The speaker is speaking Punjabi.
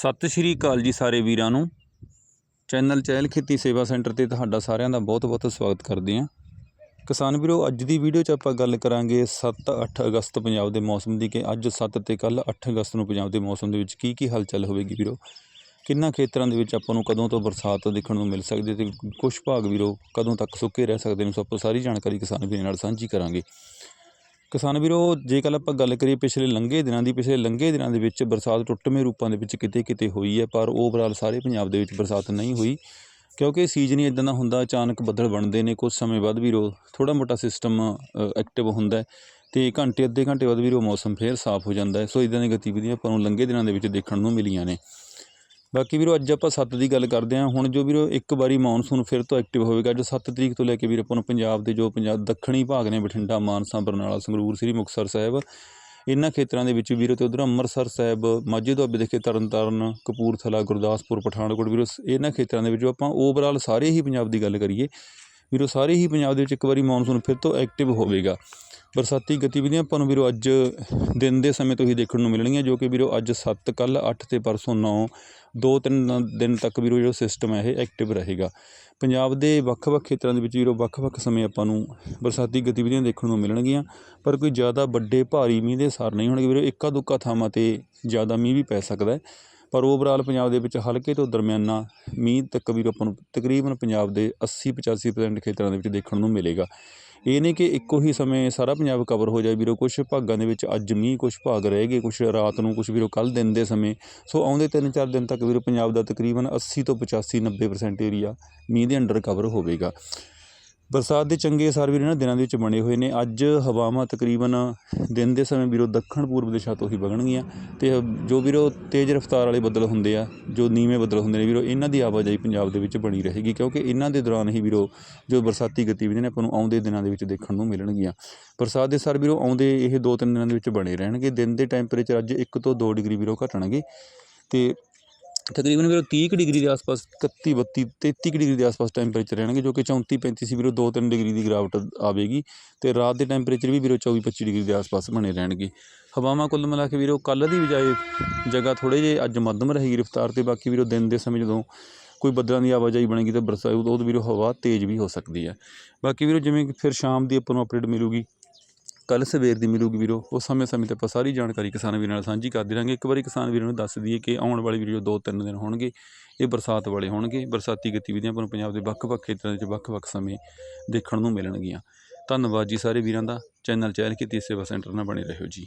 ਸਤਿ ਸ਼੍ਰੀ ਅਕਾਲ ਜੀ ਸਾਰੇ ਵੀਰਾਂ ਨੂੰ। ਚੈਨਲ ਚਹਿਲ ਖੇਤੀ ਸੇਵਾ ਸੈਂਟਰ ਤੇ ਤੁਹਾਡਾ ਸਾਰਿਆਂ ਦਾ ਬਹੁਤ-ਬਹੁਤ ਸਵਾਗਤ ਕਰਦੇ ਹਾਂ। ਕਿਸਾਨ ਵੀਰੋ, ਅੱਜ ਦੀ ਵੀਡੀਓ 'ਚ ਆਪਾਂ ਗੱਲ ਕਰਾਂਗੇ 7-8 ਅਗਸਤ ਪੰਜਾਬ ਦੇ ਮੌਸਮ ਦੀ ਕਿ ਅੱਜ 7 ਤੇ ਕੱਲ 8 ਅਗਸਤ ਨੂੰ ਪੰਜਾਬ ਦੇ ਮੌਸਮ ਦੇ ਵਿੱਚ ਕੀ ਕੀ ਹਲਚਲ ਹੋਵੇਗੀ ਵੀਰੋ? ਕਿੰਨਾ ਖੇਤਰਾਂ ਦੇ ਵਿੱਚ ਆਪਾਂ ਨੂੰ ਕਦੋਂ ਤੋਂ ਬਰਸਾਤ ਦੇਖਣ ਨੂੰ ਮਿਲ ਸਕਦੀ ਹੈ ਤੇ ਕੁਝ ਭਾਗ ਵੀਰੋ ਕਦੋਂ ਤੱਕ ਸੁੱਕੇ ਰਹਿ ਸਕਦੇ ਨੇ, ਸੋ ਆਪਾਂ ਸਾਰੀ ਜਾਣਕਾਰੀ ਕਿਸਾਨ ਵੀਰਾਂ ਨਾਲ ਸਾਂਝੀ ਕਰਾਂਗੇ। ਕਿਸਾਨ ਵੀਰੋ, ਜੇਕਰ ਆਪਾਂ ਗੱਲ ਕਰੀਏ ਪਿਛਲੇ ਲੰਘੇ ਦਿਨਾਂ ਦੀ, ਪਿਛਲੇ ਲੰਘੇ ਦਿਨਾਂ ਦੇ ਵਿੱਚ ਬਰਸਾਤ ਟੁੱਟਵੇਂ ਰੂਪਾਂ ਦੇ ਵਿੱਚ ਕਿਤੇ ਕਿਤੇ ਹੋਈ ਹੈ, ਪਰ ਓਵਰਆਲ ਸਾਰੇ ਪੰਜਾਬ ਦੇ ਵਿੱਚ ਬਰਸਾਤ ਨਹੀਂ ਹੋਈ, ਕਿਉਂਕਿ ਸੀਜ਼ਨ ਹੀ ਇਦਾਂ ਦਾ ਹੁੰਦਾ, ਅਚਾਨਕ ਬੱਦਲ ਬਣਦੇ ਨੇ ਕੁਝ ਸਮੇਂ ਬਾਅਦ ਵੀਰੋ ਥੋੜਾ ਮੋਟਾ ਸਿਸਟਮ ਐਕਟਿਵ ਹੁੰਦਾ ਹੈ ਤੇ ਘੰਟੇ, ਅੱਧੇ ਘੰਟੇ ਬਾਅਦ ਵੀਰੋ ਮੌਸਮ ਫੇਰ ਸਾਫ਼ ਹੋ ਜਾਂਦਾ ਸੋ ਇਦਾਂ ਦੀਆਂ ਗਤੀਵਿਧੀਆਂ ਆਪਾਂ ਨੂੰ ਲੰਘੇ ਦਿਨਾਂ ਦੇ ਵਿੱਚ ਦੇਖਣ ਨੂੰ ਮਿਲੀਆਂ ਨੇ। ਬਾਕੀ ਵੀਰੋ, ਅੱਜ ਆਪਾਂ 7 ਦੀ ਗੱਲ ਕਰਦੇ ਹਾਂ। ਹੁਣ ਜੋ ਵੀਰੋ, ਇੱਕ ਵਾਰੀ ਮੌਨਸੂਨ ਫਿਰ ਤੋਂ ਐਕਟਿਵ ਹੋਵੇਗਾ ਅੱਜ 7 ਤਰੀਕ ਤੋਂ ਲੈ ਕੇ ਵੀਰ ਆਪਾਂ ਨੂੰ ਪੰਜਾਬ ਦੇ ਜੋ ਪੰਜਾਬ ਦੱਖਣੀ ਭਾਗ ਨੇ, ਬਠਿੰਡਾ, ਮਾਨਸਾ, ਬਰਨਾਲਾ, ਸੰਗਰੂਰ, ਸ੍ਰੀ ਮੁਕਤਸਰ ਸਾਹਿਬ, ਇਹਨਾਂ ਖੇਤਰਾਂ ਦੇ ਵਿੱਚ ਵੀਰੋ ਤੇ ਉਧਰ ਅੰਮ੍ਰਿਤਸਰ ਸਾਹਿਬ, ਮਾਝੇ ਦੁਆਬੇ ਦੇਖੇ ਤਰਨਤਾਰਨ, ਕਪੂਰਥਲਾ, ਗੁਰਦਾਸਪੁਰ, ਪਠਾਨਕੋਟ ਵੀਰੋ ਇਹਨਾਂ ਖੇਤਰਾਂ ਦੇ ਵਿੱਚ ਆਪਾਂ ਓਵਰਆਲ ਸਾਰੇ ਹੀ ਪੰਜਾਬ ਦੀ ਗੱਲ ਕਰੀਏ, ਵੀਰੋ ਸਾਰੇ ਹੀ ਪੰਜਾਬ ਦੇ ਵਿੱਚ ਇੱਕ ਵਾਰੀ ਮੌਨਸੂਨ ਫਿਰ ਤੋਂ ਐਕਟਿਵ ਹੋਵੇਗਾ। ਬਰਸਾਤੀ ਗਤੀਵਿਧੀਆਂ ਆਪਾਂ ਨੂੰ ਵੀਰੋ ਅੱਜ ਦਿਨ ਦੇ ਸਮੇਂ ਤੋਂ ਹੀ ਦੇਖਣ ਨੂੰ ਮਿਲਣਗੀਆਂ, ਜੋ ਕਿ ਵੀਰੋ ਅੱਜ 7 ਕੱਲ 8 ਤੇ ਪਰਸੋਂ 9 ਦੋ ਤਿੰਨ ਦਿਨ ਤੱਕ ਵੀਰੋ ਜਿਹੜਾ ਸਿਸਟਮ ਹੈ ਇਹ ਐਕਟਿਵ ਰਹੇਗਾ। ਪੰਜਾਬ ਦੇ ਵੱਖ-ਵੱਖ ਖੇਤਰਾਂ ਦੇ ਵਿੱਚ ਵੀਰੋ ਵੱਖ-ਵੱਖ ਸਮੇਂ ਆਪਾਂ ਨੂੰ ਬਰਸਾਤੀ ਗਤੀਵਿਧੀਆਂ ਦੇਖਣ ਨੂੰ ਮਿਲਣਗੀਆਂ, ਪਰ ਕੋਈ ਜ਼ਿਆਦਾ ਵੱਡੇ ਭਾਰੀ ਮੀਂਹ ਦੇ ਸਾਰ ਨਹੀਂ ਹੋਣਗੇ ਵੀਰੋ, ਇੱਕਾ ਦੁੱਕਾ ਥਾਵਾਂ ਤੇ ਜ਼ਿਆਦਾ ਮੀਂਹ ਵੀ ਪੈ ਸਕਦਾ ਹੈ। ਪਰ ਓਵਰਆਲ ਪੰਜਾਬ ਦੇ ਵਿੱਚ ਹਲਕੇ ਤੋਂ ਦਰਮਿਆਨਾ ਮੀਂਹ ਤੱਕ ਵੀਰੋ ਆਪਾਂ ਨੂੰ ਤਕਰੀਬਨ ਪੰਜਾਬ ਦੇ 80-85% ਖੇਤਰਾਂ ਦੇ ਵਿੱਚ ਦੇਖਣ ਨੂੰ ਮਿਲੇਗਾ। ਇਹ ਨਹੀਂ ਕਿ ਇੱਕੋ ਹੀ ਸਮੇਂ ਸਾਰਾ ਪੰਜਾਬ ਕਵਰ ਹੋ ਜਾਏ ਵੀਰੋ ਕੁਝ ਭਾਗਾਂ ਦੇ ਵਿੱਚ ਅੱਜ ਮੀਂਹ ਕੁਝ ਭਾਗ ਰਹੇਗੇ ਕੁਝ ਰਾਤ ਨੂੰ ਕੁਝ ਵੀਰੋ ਕੱਲ ਦਿਨ ਦੇ ਸਮੇਂ। ਸੋ ਆਉਂਦੇ 3-4 ਦਿਨ ਤੱਕ ਵੀਰੋ ਪੰਜਾਬ ਦਾ ਤਕਰੀਬਨ 80 ਤੋਂ 85 90% ਏਰੀਆ ਮੀਂਹ ਦੇ ਅੰਡਰ ਕਵਰ ਹੋਵੇਗਾ। ਬਰਸਾਤ ਦੇ ਚੰਗੇ ਅਸਰ ਵੀਰੋ ਇਹਨਾਂ ਦਿਨਾਂ ਦੇ ਵਿੱਚ ਬਣੇ ਹੋਏ ਨੇ। ਅੱਜ ਹਵਾਵਾਂ ਤਕਰੀਬਨ ਦਿਨ ਦੇ ਸਮੇਂ ਵੀਰੋ ਦੱਖਣ ਪੂਰਬ ਦਿਸ਼ਾ ਤੋਂ ਹੀ ਵਗਣਗੀਆਂ ਅਤੇ ਜੋ ਵੀਰੋ ਤੇਜ਼ ਰਫ਼ਤਾਰ ਵਾਲੇ ਬੱਦਲ ਹੁੰਦੇ ਆ, ਜੋ ਨੀਵੇਂ ਬੱਦਲ ਹੁੰਦੇ ਨੇ ਵੀਰੋ, ਇਹਨਾਂ ਦੀ ਆਵਾਜਾਈ ਪੰਜਾਬ ਦੇ ਵਿੱਚ ਬਣੀ ਰਹੇਗੀ ਕਿਉਂਕਿ ਇਹਨਾਂ ਦੇ ਦੌਰਾਨ ਹੀ ਵੀਰੋ ਜੋ ਬਰਸਾਤੀ ਗਤੀਵਿਧੀਆਂ ਨੇ ਆਪਾਂ ਨੂੰ ਆਉਂਦੇ ਦਿਨਾਂ ਦੇ ਵਿੱਚ ਦੇਖਣ ਨੂੰ ਮਿਲਣਗੀਆਂ। ਬਰਸਾਤ ਦੇ ਸਰ ਵੀਰੋ ਆਉਂਦੇ ਇਹ ਦੋ ਤਿੰਨ ਦਿਨਾਂ ਦੇ ਵਿੱਚ ਬਣੇ ਰਹਿਣਗੇ। ਦਿਨ ਦੇ ਟੈਂਪਰੇਚਰ ਅੱਜ 1 ਤੋਂ 2 ਡਿਗਰੀ ਵੀਰੋ ਘਟਣਗੇ ਅਤੇ ਤਕਰੀਬਨ ਵੀਰੋ 30 ਕੁ ਡਿਗਰੀ ਦੇ ਆਸ-ਪਾਸ 31 32 33 ਕੁ ਡਿਗਰੀ ਦੇ ਆਸ-ਪਾਸ ਟੈਂਪਰੇਚਰ ਰਹਿਣਗੇ, ਜੋ ਕਿ 34 35 ਸੀ ਵੀਰੋ 2-3 ਡਿਗਰੀ ਦੀ ਗਿਰਾਵਟ ਆਵੇਗੀ ਤੇ ਰਾਤ ਦੇ ਟੈਂਪਰੇਚਰ ਵੀ ਵੀਰੋ 24 25 ਡਿਗਰੀ ਦੇ ਆਸ-ਪਾਸ ਬਣੇ ਰਹਿਣਗੇ। ਹਵਾਵਾਂ ਕੁੱਲ ਮਿਲਾ ਕੇ ਵੀਰੋ ਕੱਲ ਦੀ ਬਜਾਏ ਜਗ੍ਹਾ ਥੋੜੇ ਜੇ ਅੱਜ ਮੱਧਮ ਰਹੇਗੀ ਰਫ਼ਤਾਰ ਤੇ, ਬਾਕੀ ਵੀਰੋ ਦਿਨ ਦੇ ਸਮੇਂ ਜਦੋਂ ਕੋਈ ਬੱਦਲਾਂ ਦੀ ਆਵਾਜਾਈ ਬਣੇਗੀ ਤਾਂ ਬਰਸਾਤ ਉਦੋਂ ਵੀਰੋ ਹਵਾ ਤੇਜ਼ ਵੀ ਹੋ ਸਕਦੀ ਹੈ। ਬਾਕੀ ਵੀਰੋ ਜਿਵੇਂ ਫਿਰ ਸ਼ਾਮ ਦੀ ਆਪਾਂ ਨੂੰ ਅਪਡੇਟ ਮਿਲੂਗੀ ਕੱਲ ਸਵੇਰ ਦੀ ਮਿਲੂਗੀ ਵੀਰੋ। ਉਸ ਸਮੇਂ ਸਮੇਂ ਤੇ ਆਪਾਂ ਸਾਰੀ ਜਾਣਕਾਰੀ ਕਿਸਾਨ ਵੀਰਾਂ ਨਾਲ ਸਾਂਝੀ ਕਰਦੇ ਰਹਾਂਗੇ। ਇੱਕ ਵਾਰੀ ਕਿਸਾਨ ਵੀਰਾਂ ਨੂੰ ਦੱਸ ਦਈਏ ਕਿ ਆਉਣ ਵਾਲੀ ਵੀਡੀਓ ਦੋ ਤਿੰਨ ਦਿਨ ਹੋਣਗੇ। ਇਹ ਬਰਸਾਤ ਵਾਲੇ ਹੋਣਗੇ। ਬਰਸਾਤੀ ਗਤੀਵਿਧੀਆਂ ਆਪਾਂ ਨੂੰ ਪੰਜਾਬ ਦੇ ਵੱਖ-ਵੱਖ ਖੇਤਰਾਂ ਵਿੱਚ ਵੱਖ-ਵੱਖ ਸਮੇਂ ਦੇਖਣ ਨੂੰ ਮਿਲਣਗੀਆਂ। ਧੰਨਵਾਦ ਜੀ ਸਾਰੇ ਵੀਰਾਂ ਦਾ। ਚੈਨਲ ਚੈਨਲ ਕੀਤੀ ਸੇਵਾ ਸੈਂਟਰ ਨਾਲ ਬਣੇ ਰਹੋ ਜੀ।